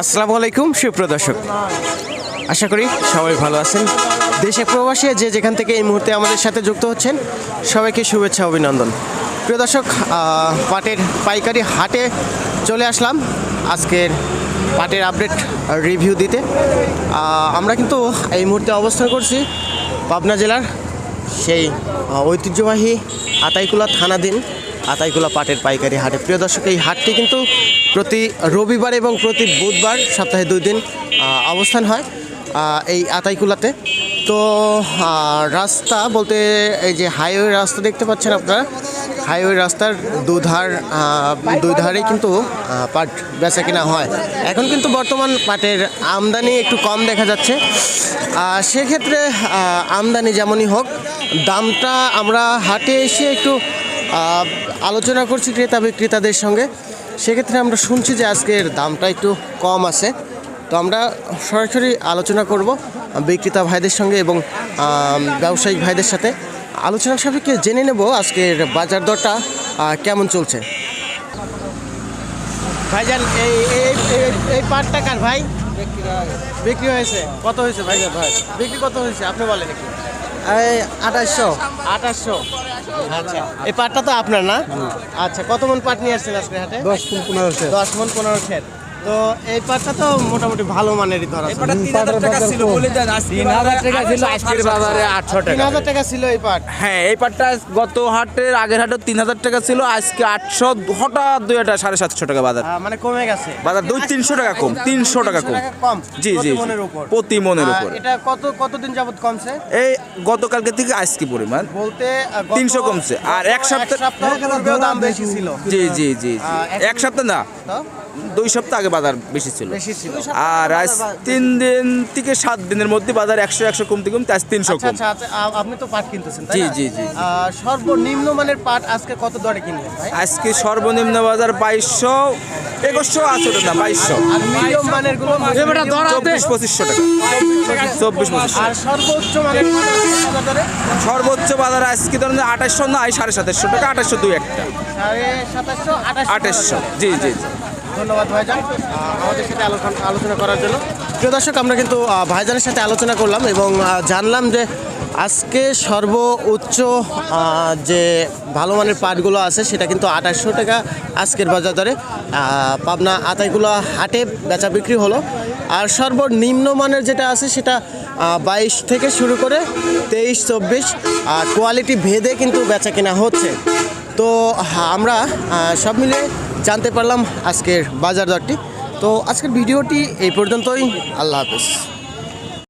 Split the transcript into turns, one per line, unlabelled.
আসসালামু আলাইকুম, সুপ্রিয় দর্শক। আশা করি সবাই ভালো আছেন। দেশে প্রবাসী যে যেখান থেকে এই মুহূর্তে আমাদের সাথে যুক্ত হচ্ছেন, সবাইকে শুভেচ্ছা, অভিনন্দন। প্রিয় দর্শক পাটের পাইকারি হাটে চলে আসলাম। আজকের পাটের আপডেট রিভিউ দিতে। আমরা কিন্তু এই মুহূর্তে অবস্থান করছি পাবনা জেলার সেই ঐতিহ্যবাহী আতাইকুলা থানাধীন আতাইকুলা পাটের পাইকারি হাটে। প্রিয় দর্শক, এই হাটটি কিন্তু প্রতি রবিবার এবং প্রতি বুধবার সপ্তাহে দুই দিন অবস্থান হয় এই আতাইকুলাতে তো রাস্তা বলতে এই যে হাইওয়ে রাস্তা দেখতে পাচ্ছেন আপনারা, হাইওয়ে রাস্তার দুধার দুই ধারে কিন্তু পাট বেচা কেনা হয়। এখন কিন্তু বর্তমান পাটের আমদানি একটু কম দেখা যাচ্ছে। সেক্ষেত্রে আমদানি যেমনই হোক, দামটা আমরা হাটে এসে একটু আলোচনা করছি ক্রেতা বিক্রেতাদের সঙ্গে। সেক্ষেত্রে আমরা শুনছি যে আজকের দামটা একটু কম আছে। তো আমরা সরাসরি আলোচনা করব বিক্রেতা ভাইদের সঙ্গে এবং ব্যবসায়িক ভাইদের সাথে। আলোচনার সাপেক্ষে জেনে নেব আজকের বাজার দরটা কেমন চলছে। ভাইজান, এই এই, এই- এই পাটটা কার ভাই? বিক্রি হয়েছে। কত হয়েছে ভাই ভাই? বিক্রি কত হয়েছে? আপনি বলেন একটু।
আঠাশশো।
আঠাশশো। আচ্ছা এই পাটটা তো আপনার না? আচ্ছা কত মন পাট নিয়ে আসছেন আজকে হাটে?
দশ মন পনেরো
দশ মন পনেরো খেত তো এই পাটটা তো মোটামুটি ভালো মানেরই ধরা আছে।
তিন হাজার টাকা ছিল বলে দেন
টাকা ছিল আজকের বাজারে আটশো
তিন
টাকা
হাজার টাকা। ছিল এই পাট।
হ্যাঁ এই পাটটা গত হাটের আগের হাটে তিন হাজার টাকা ছিল আজকে হঠাৎ দুই হাজার সাড়ে সাতশো টাকা বাজার।
মানে কমে গেছে।
বাজার দুই তিনশো টাকা কম তিনশো টাকা কম।
কম
জি জি
প্রতি মনের উপর।
প্রতি মনের
আহ,
উপর।
এটা কত কতদিন যাবত কমছে?
এই গতকালকে থেকে আজকে পরিমাণ
বলতে আহ, গত-
300 কমছে। আর এক সপ্তাহ-
দাম বেশি ছিল।
জি জি জি জি। এক সপ্তাহ না দুই সপ্তাহ আগে বাজার বেশি ছিল। আর আজ তিন দিন থেকে সাত দিনের মধ্যে বাজার একশো একশো কমতে কমতে আজ তিনশো
আচ্ছা
কম।
আচ্ছা আচ্ছা আপনি তো পাট কিনতেছেন
জি, জি, জি, জি।
সর্বনিম্ন মানের পাট আজকে কত দরে কিনলেন
আজকে সর্বনিম্ন বাজার বাইশশো একুশশো আছে ওটা না বাইশশো। চব্বিশ পঁচিশশো টাকা। চব্বিশ
সর্বোচ্চ
বাজার আজকে ধরুন আঠাশশো না সাড়ে সাতাশশো টাকা আঠাশশো দুই একটা। আঠাশশো জি জি জি।
ধন্যবাদ ভাইজান। আমাদের সাথে আলোচনা আলোচনা করার জন্য। প্রিয় দর্শক আমরা কিন্তু ভাইজানের সাথে আলোচনা করলাম এবং জানলাম যে আজকে সর্বোচ্চ আহ, যে ভালো মানের পাটগুলো আছে সেটা কিন্তু আঠাশশো টাকা আজকের বাজার দরে। পাবনা আতাইগুলো হাটে বেচা বিক্রি হলো। আর সর্বনিম্ন মানের যেটা আছে সেটা বাইশ থেকে শুরু করে তেইশ চব্বিশ আর কোয়ালিটি ভেদে কিন্তু বেচা কেনা হচ্ছে। তো আমরা সব মিলে জানতে পারলাম আজকের বাজার দরটি। তো আজকের ভিডিওটি এই পর্যন্তই। আল্লাহ হাফেজ।